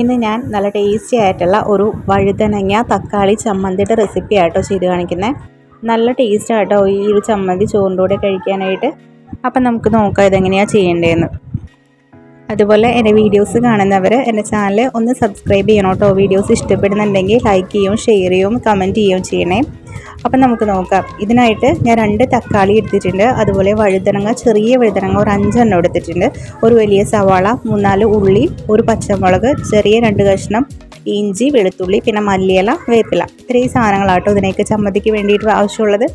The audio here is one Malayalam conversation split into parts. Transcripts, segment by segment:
ഇന്ന് ഞാൻ നല്ല ടേസ്റ്റി ആയിട്ടുള്ള ഒരു വഴുതനങ്ങ തക്കാളി ചമ്മന്തിയുടെ റെസിപ്പി ആട്ടോ ചെയ്ത് കാണിക്കുന്നത് നല്ല ടേസ്റ്റ് ആട്ടോ ഈ ഒരു ചമ്മന്തി ചോറിന്റെ കൂടെ കഴിക്കാനായിട്ട്. അപ്പം നമുക്ക് നോക്കാം ഇതെങ്ങനെയാണ് ചെയ്യേണ്ടതെന്ന് അതുപോലെ എന്റെ വീഡിയോസ് കാണുന്നവർ എന്റെ ചാനൽ ഒന്ന് സബ്സ്ക്രൈബ് ചെയ്യണം കേട്ടോ വീഡിയോസ് ഇഷ്ടപ്പെടുന്നുണ്ടെങ്കിൽ ലൈക്ക് ചെയ്യും ഷെയർ ചെയ്യും കമന്റ് ചെയ്യുകയും ചെയ്യണേ. അപ്പം നമുക്ക് നോക്കാം. ഇതിനായിട്ട് ഞാൻ രണ്ട് തക്കാളി എടുത്തിട്ടുണ്ട്. അതുപോലെ വഴുതനങ്ങ ചെറിയ വഴുതനങ്ങ ഒരു അഞ്ചെണ്ണം എടുത്തിട്ടുണ്ട്. ഒരു വലിയ സവാള മൂന്നാൽ ഉള്ളി ഒരു പച്ചമുളക് ചെറിയ രണ്ട് കഷ്ണം ഇഞ്ചി വെളുത്തുള്ളി പിന്നെ മല്ലിയില വേപ്പില. ഇത്രയും സാധനങ്ങളാട്ടോ ഇതിനേക്ക് ചമ്മന്തിക്ക് വേണ്ടിയിട്ട് ആവശ്യമുള്ളത്.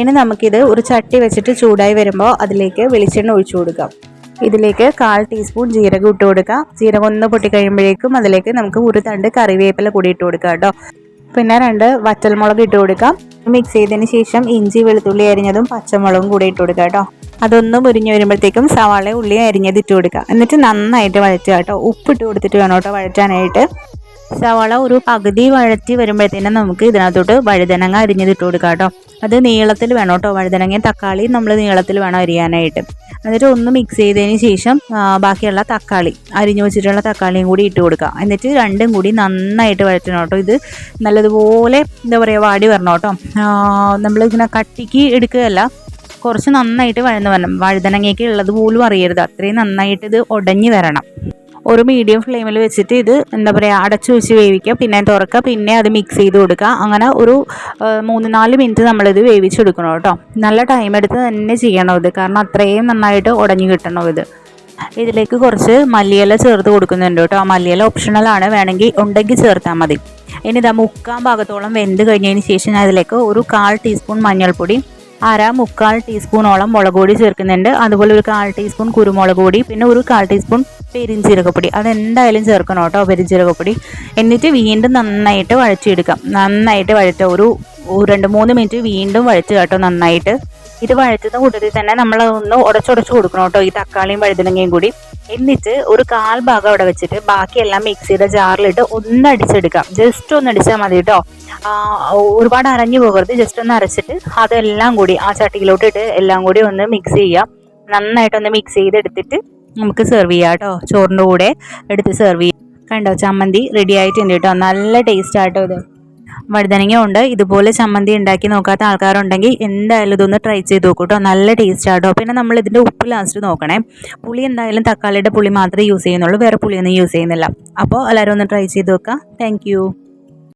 ഇനി നമുക്കിത് ഒരു ചട്ടി വെച്ചിട്ട് ചൂടായി വരുമ്പോൾ അതിലേക്ക് വെളിച്ചെണ്ണ ഒഴിച്ചു കൊടുക്കാം. ഇതിലേക്ക് കാൽ ടീസ്പൂൺ ജീരകം ഇട്ട് കൊടുക്കാം. ജീരകം ഒന്ന് പൊട്ടിക്കഴിയുമ്പോഴേക്കും അതിലേക്ക് നമുക്ക് ഒരു തണ്ട് കറിവേപ്പില കൂടി ഇട്ട് കൊടുക്കാം കേട്ടോ. പിന്നെ രണ്ട് വറ്റൽമുളക് ഇട്ട് കൊടുക്കാം. മിക്സ് ചെയ്തതിന് ശേഷം ഇഞ്ചി വെളുത്തുള്ളി അരിഞ്ഞതും പച്ചമുളകും കൂടി ഇട്ട് കൊടുക്കാം കേട്ടോ. അതൊന്ന് മുരിഞ്ഞ് വരുമ്പോഴത്തേക്കും സവാള ഉള്ളി അരിഞ്ഞത് ഇട്ട് കൊടുക്കുക. എന്നിട്ട് നന്നായിട്ട് വഴറ്റുക കേട്ടോ. ഉപ്പിട്ട് കൊടുത്തിട്ട് വേണം കേട്ടോ വഴറ്റാനായിട്ട്. സവാള ഒരു പകുതി വഴറ്റി വരുമ്പോഴത്തേനും നമുക്ക് ഇതിനകത്തോട്ട് വഴുതനങ്ങ അരിഞ്ഞതിട്ട് കൊടുക്കാം കേട്ടോ. അത് നീളത്തിൽ വേണം കേട്ടോ. വഴുതനങ്ങയും തക്കാളിയും നമ്മൾ നീളത്തിൽ വേണം അരിയാനായിട്ട്. എന്നിട്ട് ഒന്ന് മിക്സ് ചെയ്തതിന് ശേഷം ബാക്കിയുള്ള തക്കാളി അരിഞ്ഞു വെച്ചിട്ടുള്ള തക്കാളിയും കൂടി ഇട്ട് കൊടുക്കുക. എന്നിട്ട് രണ്ടും കൂടി നന്നായിട്ട് വഴറ്റണം കേട്ടോ. ഇത് നല്ലതുപോലെ എന്താ പറയുക വാടി വരണം കേട്ടോ. നമ്മളിങ്ങനെ കട്ടിക്ക് എടുക്കുകയല്ല കുറച്ച് നന്നായിട്ട് വഴന്ന് വരണം. വഴുതനങ്ങയ്ക്ക് ഉള്ളത് പോലും അറിയരുത്. അത്രയും നന്നായിട്ട് ഇത് ഉടഞ്ഞു വരണം. ഒരു മീഡിയം ഫ്ലെയിമിൽ വെച്ചിട്ട് ഇത് എന്താ പറയുക അടച്ചു വെച്ച് വേവിക്കുക. പിന്നെ തുറക്കുക. പിന്നെ അത് മിക്സ് ചെയ്ത് കൊടുക്കുക. അങ്ങനെ ഒരു മൂന്ന് നാല് മിനിറ്റ് നമ്മളിത് വേവിച്ചെടുക്കണം കേട്ടോ. നല്ല ടൈം എടുത്ത് തന്നെ ചെയ്യണം ഇത്. കാരണം അത്രയും നന്നായിട്ട് ഉടഞ്ഞു കിട്ടണം ഇത്. ഇതിലേക്ക് കുറച്ച് മല്ലിയില ചേർത്ത് കൊടുക്കുന്നുണ്ട് കേട്ടോ. മല്ലിയില ഓപ്ഷണലാണ് വേണമെങ്കിൽ ഉണ്ടെങ്കിൽ ചേർത്താൽ മതി. ഇനി ഇതാ മുക്കാൽ ഭാഗത്തോളം വെന്ത് കഴിഞ്ഞതിന് ശേഷം ഞാൻ ഇതിലേക്ക് ഒരു കാൽ ടീസ്പൂൺ മഞ്ഞൾപ്പൊടി അര മുക്കാൽ ടീസ്പൂണോളം മുളക് പൊടി ചേർക്കുന്നുണ്ട്. അതുപോലെ ഒരു കാൽ ടീസ്പൂൺ കുരുമുളക് പൊടി പിന്നെ ഒരു കാൽ ടീസ്പൂൺ പെരിഞ്ചീരകപ്പൊടി. അതെന്തായാലും ചേർക്കണം കേട്ടോ പെരിഞ്ചീരകപ്പൊടി. എന്നിട്ട് വീണ്ടും നന്നായിട്ട് വഴച്ചെടുക്കാം നന്നായിട്ട് വഴറ്റ ഒരു രണ്ട് മൂന്ന് മിനിറ്റ് വീണ്ടും വഴച്ച് കേട്ടോ നന്നായിട്ട്. ഇത് വഴറ്റുന്ന കൂട്ടത്തിൽ തന്നെ നമ്മൾ ഒന്ന് ഉടച്ചുടച്ച് കൊടുക്കണം കേട്ടോ ഈ തക്കാളിയും വഴുതനങ്ങയും കൂടി. എന്നിട്ട് ഒരു കാൽ ഭാഗം അവിടെ വെച്ചിട്ട് ബാക്കിയെല്ലാം മിക്സിയുടെ ജാറിലിട്ട് ഒന്ന് അടിച്ചെടുക്കാം. ജസ്റ്റ് ഒന്ന് അടിച്ചാൽ മതി കേട്ടോ. ഒരുപാട് അരഞ്ഞു പോകരുത്. ജസ്റ്റ് ഒന്ന് അരച്ചിട്ട് അതെല്ലാം കൂടി ആ ചട്ടിയിലോട്ട് ഇട്ട് എല്ലാം കൂടി ഒന്ന് മിക്സ് ചെയ്യാം. നന്നായിട്ടൊന്ന് മിക്സ് ചെയ്തെടുത്തിട്ട് നമുക്ക് സെർവ് ചെയ്യാം കേട്ടോ ചോറിന്റെ കൂടെ എടുത്ത് സെർവ് ചെയ്യാം. കണ്ടോ ചമ്മന്തി റെഡി ആയിട്ടുണ്ട് കേട്ടോ നല്ല ടേസ്റ്റ് ആട്ടോ ഇത്. വഴുതനങ്ങ ഉണ്ട്. ഇതുപോലെ ചമ്മന്തി ഉണ്ടാക്കി നോക്കാത്ത ആൾക്കാരുണ്ടെങ്കിൽ എന്തായാലും ഇതൊന്ന് ട്രൈ ചെയ്ത് നോക്കൂ കേട്ടോ നല്ല ടേസ്റ്റ് ആട്ടോ പിന്നെ നമ്മൾ ഇതിന്റെ ഉപ്പ് ലാസ്റ്റ് നോക്കണേ. പുളി എന്തായാലും തക്കാളിയുടെ പുളി മാത്രമേ യൂസ് ചെയ്യുന്നുള്ളൂ. വേറെ പുളിയൊന്നും യൂസ് ചെയ്യുന്നില്ല. അപ്പോൾ എല്ലാവരും ഒന്ന് ട്രൈ ചെയ്ത് നോക്കാം താങ്ക്